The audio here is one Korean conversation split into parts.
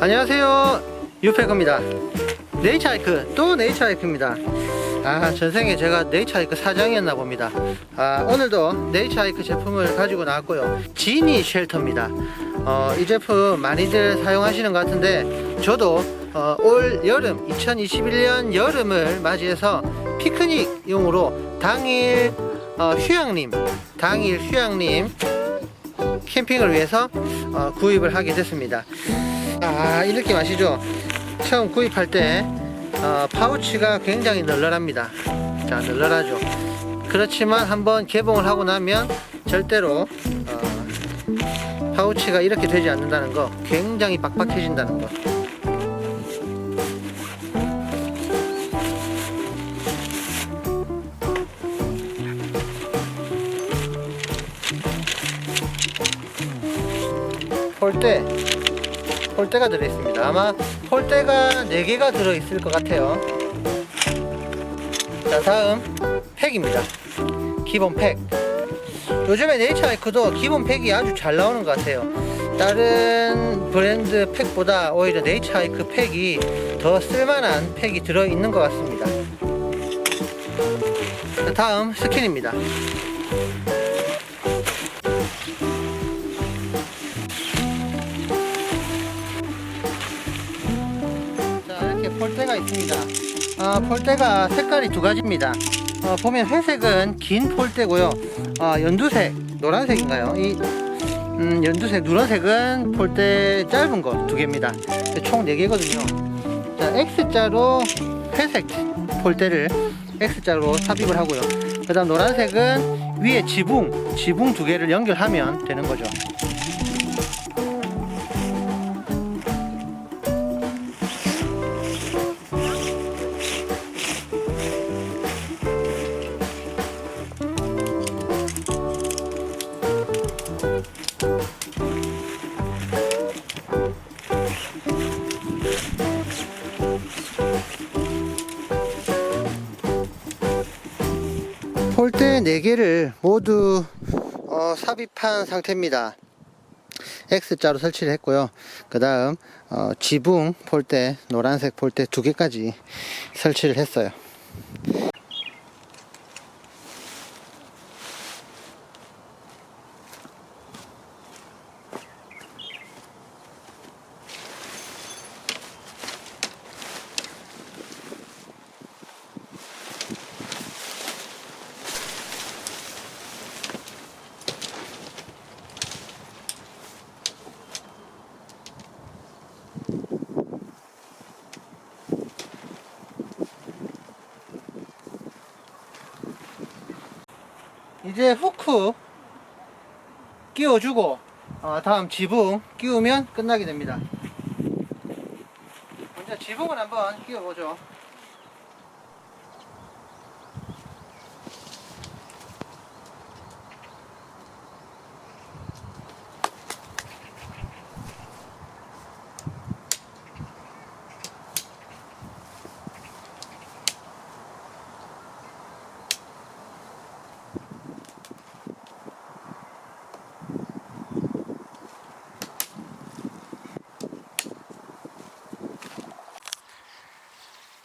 안녕하세요. 유페크입니다. 네이처하이크 또 네이처하이크입니다. 아 전생에 제가 네이처하이크 사장이었나 봅니다. 아 오늘도 네이처하이크 제품을 가지고 나왔고요. 지니 쉘터입니다. 어, 이 제품 많이들 사용하시는 것 같은데 저도 어, 올 여름 2021년 여름을 맞이해서 피크닉용으로 당일 어, 휴양림 당일 휴양림 캠핑을 위해서 어, 구입을 하게 됐습니다. 아, 이 느낌 아시죠? 처음 구입할 때 어, 파우치가 굉장히 널널합니다. 자, 널널하죠. 그렇지만 한번 개봉을 하고 나면 절대로 어, 파우치가 이렇게 되지 않는다는 거, 굉장히 빡빡해진다는 거. 폴대 폴대가 들어있습니다. 아마 폴대가 4개가 들어있을 것 같아요. 자 다음 팩입니다. 기본 팩. 요즘에 네이처하이크도 기본 팩이 아주 잘 나오는 것 같아요. 다른 브랜드 팩보다 오히려 네이처하이크 팩이 더 쓸만한 팩이 들어있는 것 같습니다. 자, 다음 스킨입니다 폴대가 있습니다. 아, 폴대가 색깔이 두 가지입니다. 어, 보면 회색은 긴 폴대고요. 어, 연두색 노란색인가요? 이 음, 연두색 누런색은 폴대 짧은 거 두 개입니다. 총 네 개거든요. 자 X자로 회색 폴대를 X자로 삽입을 하고요. 그 다음 노란색은 위에 지붕 지붕 두 개를 연결하면 되는 거죠 폴대 4개를 모두 어, 삽입한 상태입니다. X자로 설치를 했고요. 그 다음 어, 지붕 폴대, 노란색 폴대 두 개까지 설치를 했어요. 이제 후크 끼워주고 어, 다음 지붕 끼우면 끝나게 됩니다. 먼저 지붕을 한번 끼워보죠.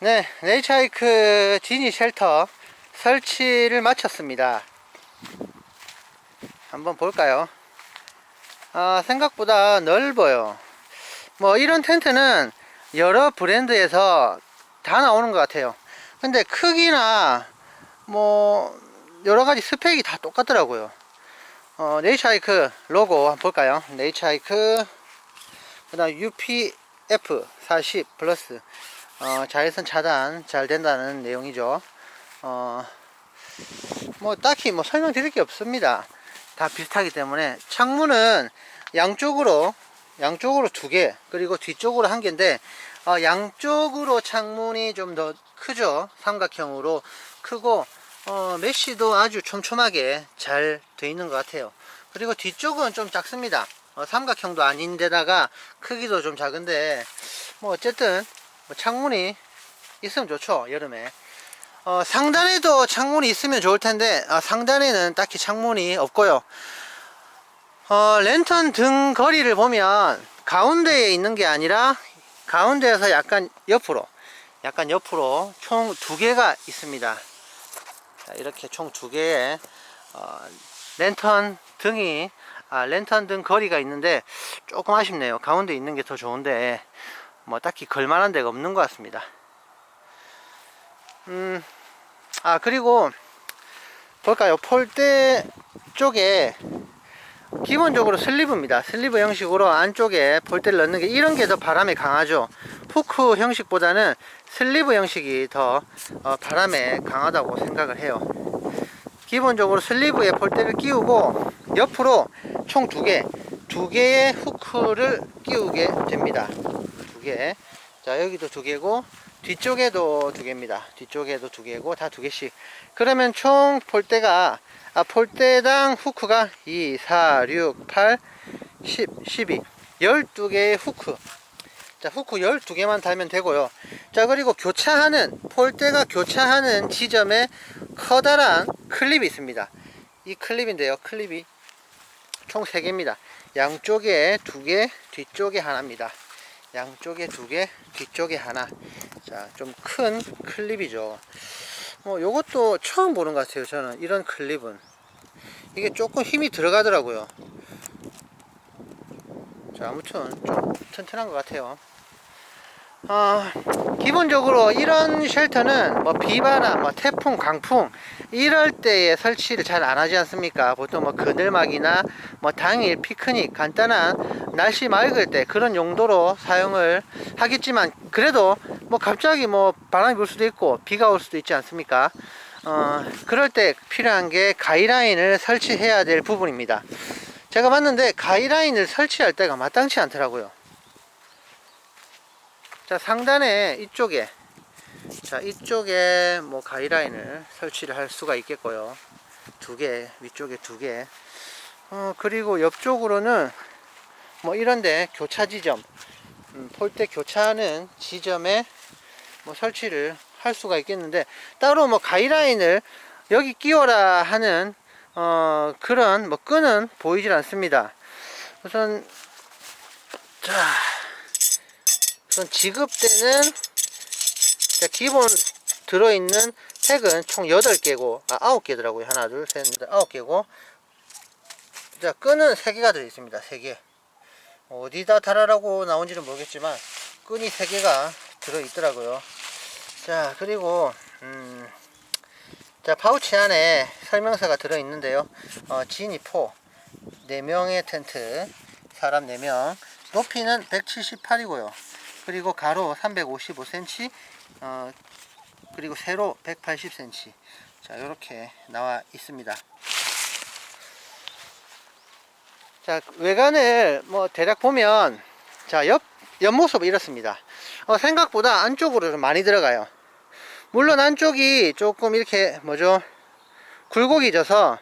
네, 네이처하이크 지니 쉘터 설치를 마쳤습니다. 한번 볼까요? 아, 생각보다 넓어요. 뭐 이런 텐트는 여러 브랜드에서 다 나오는 것 같아요. 근데 크기나 뭐 여러 가지 스펙이 다 똑같더라고요. 어, 네이처하이크 로고 한번 볼까요? 네이처하이크 그다음 UPF 40 플러스 어, 자외선 차단 잘 된다는 내용이죠. 어, 뭐 딱히 뭐 설명드릴 게 없습니다. 다 비슷하기 때문에 창문은 양쪽으로 양쪽으로 두 개, 그리고 뒤쪽으로 한 개인데 어, 양쪽으로 창문이 좀 더 크죠. 삼각형으로 크고 어, 메쉬도 아주 촘촘하게 잘 돼 있는 것 같아요. 그리고 뒤쪽은 좀 작습니다. 어, 삼각형도 아닌데다가 크기도 좀 작은데 뭐 어쨌든 뭐 창문이 있으면 좋죠 여름에 어, 상단에도 창문이 있으면 좋을 텐데 어, 상단에는 딱히 창문이 없고요 어, 랜턴 등 거리를 보면 가운데에 있는 게 아니라 가운데에서 약간 옆으로 약간 옆으로 총 두 개가 있습니다. 자, 이렇게 총 두 개의 어, 랜턴 등이 아, 랜턴 등 거리가 있는데 조금 아쉽네요. 가운데 있는 게 더 좋은데 뭐 딱히 걸만한 데가 없는 것 같습니다. 음, 아 그리고 볼까요? 폴대 쪽에 기본적으로 슬리브입니다. 슬리브 형식으로 안쪽에 폴대를 넣는 게 이런 게 더 바람에 강하죠. 후크 형식보다는 슬리브 형식이 더 어, 바람에 강하다고 생각을 해요. 기본적으로 슬리브에 폴대를 끼우고 옆으로 총 두 개, 두 개의 후크를 끼우게 됩니다. 두 개. 자, 여기도 두 개고, 뒤쪽에도 두 개입니다. 뒤쪽에도 두 개고, 다 두 개씩. 그러면 총 폴대가, 아, 폴대당 후크가 2, 4, 6, 8, 10, 12. 12개의 후크. 자, 후크 12개만 달면 되고요. 자, 그리고 교차하는, 폴대가 교차하는 지점에 커다란 클립이 있습니다. 이 클립인데요. 클립이 총 3개입니다. 양쪽에 2개, 뒤쪽에 하나입니다. 양쪽에 2개, 뒤쪽에 하나. 자, 좀 큰 클립이죠. 뭐, 요것도 처음 보는 것 같아요. 저는 이런 클립은. 이게 조금 힘이 들어가더라고요. 자, 아무튼 좀 튼튼한 것 같아요. 어, 기본적으로 이런 쉘터는 뭐 비바나 뭐 태풍, 강풍 이럴 때에 설치를 잘 안 하지 않습니까? 보통 뭐 그늘막이나 뭐 당일 피크닉 간단한 날씨 맑을 때 그런 용도로 사용을 하겠지만 그래도 뭐 갑자기 뭐 바람이 불 수도 있고 비가 올 수도 있지 않습니까? 어, 그럴 때 필요한 게 가이라인을 설치해야 될 부분입니다. 제가 봤는데 가이라인을 설치할 때가 마땅치 않더라고요. 자 상단에 이쪽에 자 이쪽에 뭐 가이라인을 설치를 할 수가 있겠고요. 두 개 위쪽에 두개. 어, 그리고 옆쪽으로는 뭐 이런데 교차 지점 음, 폴대 교차하는 지점에 뭐 설치를 할 수가 있겠는데 따로 뭐 가이라인을 여기 끼워라 하는 어, 그런 뭐 끈은 보이질 않습니다. 우선 자 우선 지급되는 자, 기본 들어있는 팩은 총 8개고 아 9개더라고요. 하나 둘셋넷 9개고. 자 끈은 3개가 들어있습니다. 3개. 어디다 달아라고 나온지는 모르겠지만 끈이 3개가 들어있더라고요. 자 그리고 음, 자 파우치 안에 설명서가 들어있는데요. 어, 지니4 4명의 텐트 사람 4명. 높이는 178이고요 그리고 가로 355cm 어, 그리고 세로 180cm 자 이렇게 나와 있습니다. 자 외관을 뭐 대략 보면 자 옆 옆모습 이렇습니다. 어, 생각보다 안쪽으로 좀 많이 들어가요. 물론 안쪽이 조금 이렇게 뭐죠? 굴곡이 져서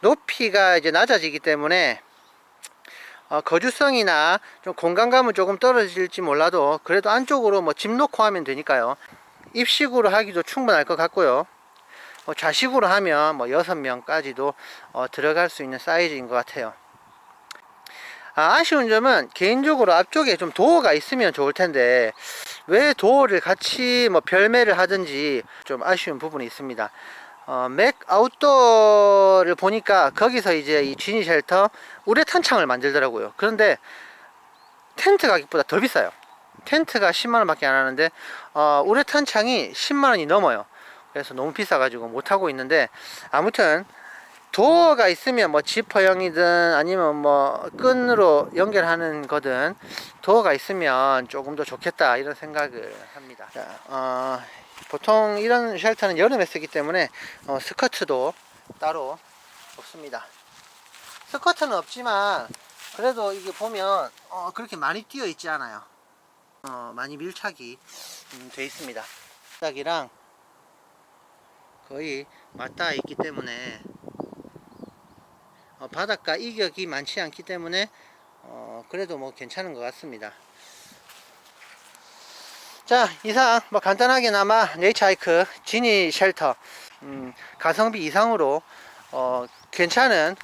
높이가 이제 낮아지기 때문에 어, 거주성이나 좀 공간감은 조금 떨어질지 몰라도 그래도 안쪽으로 뭐 집 놓고 하면 되니까요. 입식으로 하기도 충분할 것 같고요. 뭐 좌식으로 하면 뭐 6명까지도 어, 들어갈 수 있는 사이즈인 것 같아요. 아, 아쉬운 점은 개인적으로 앞쪽에 좀 도어가 있으면 좋을 텐데 왜 도어를 같이 뭐 별매를 하든지 좀 아쉬운 부분이 있습니다 어, 맥 아웃도어를 보니까 거기서 이제 이 지니 쉘터 우레탄 창을 만들더라고요. 그런데 텐트 가격보다 더 비싸요. 텐트가 10만원 밖에 안 하는데 어, 우레탄 창이 10만원이 넘어요. 그래서 너무 비싸가지고 못하고 있는데 아무튼 도어가 있으면 뭐 지퍼형이든 아니면 뭐 끈으로 연결하는 거든 도어가 있으면 조금 더 좋겠다 이런 생각을 합니다. 자, 어, 보통 이런 쉘터는 여름에 쓰기 때문에 어, 스커트도 따로 없습니다. 스커트는 없지만 그래도 이게 보면 어, 그렇게 많이 띄어 있지 않아요. 어, 많이 밀착이 음, 돼 있습니다. 바닥이랑 거의 맞닿아 있기 때문에 어, 바닥과 이격이 많지 않기 때문에 어, 그래도 뭐 괜찮은 것 같습니다. 자 이상 뭐 간단하게나마 네이처하이크 지니 쉘터 음, 가성비 이상으로 어, 괜찮은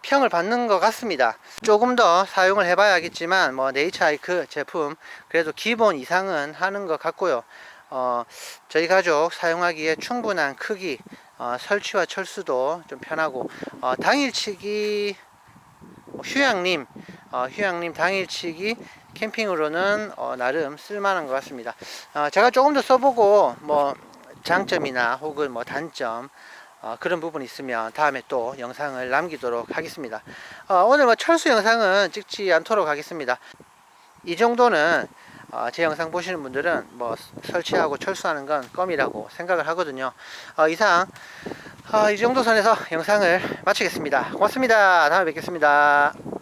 평을 받는 것 같습니다. 조금 더 사용을 해봐야겠지만 뭐 네이처하이크 제품 그래도 기본 이상은 하는 것 같고요. 어, 저희 가족 사용하기에 충분한 크기, 어, 설치와 철수도 좀 편하고 어, 당일치기 뭐 휴양림, 어, 휴양림 당일치기 캠핑으로는 어, 나름 쓸만한 것 같습니다. 어, 제가 조금 더 써보고 뭐 장점이나 혹은 뭐 단점 어, 그런 부분이 있으면 다음에 또 영상을 남기도록 하겠습니다. 어, 오늘 뭐 철수 영상은 찍지 않도록 하겠습니다. 이 정도는 어, 제 영상 보시는 분들은 뭐 설치하고 철수하는 건 껌이라고 생각을 하거든요. 어, 이상 어, 이 정도 선에서 영상을 마치겠습니다. 고맙습니다. 다음에 뵙겠습니다.